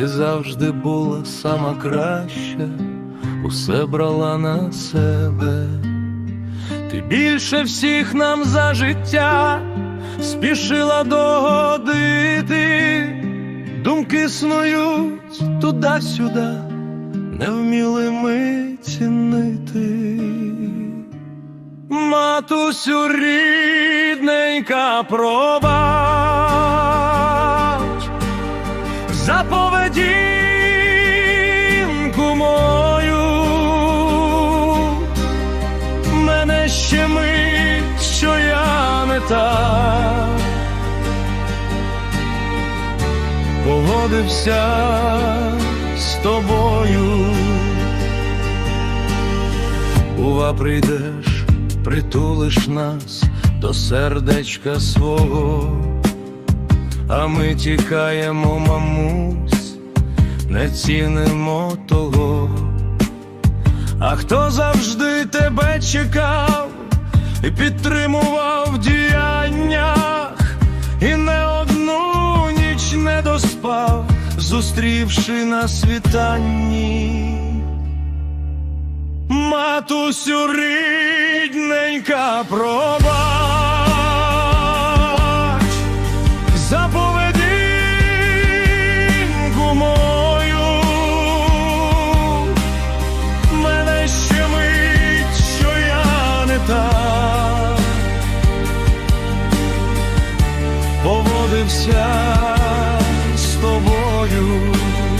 ти завжди була сама краща, усе брала на себе. Ти більше всіх нам за життя спішила догодити, думки снують туди-сюди, не вміли ми цінити. Матусю рідненька, пробач за поведінку мою. Мене ще мить, що я не так погодився з тобою. Бува, прийдеш, притулиш нас до сердечка свого, а ми тікаємо, мамусь, не цінимо того. А хто завжди тебе чекав і підтримував в діяннях, і не одну ніч не доспав, зустрівши на світанні. Матусю рідненька, пробач свята поводився з тобою.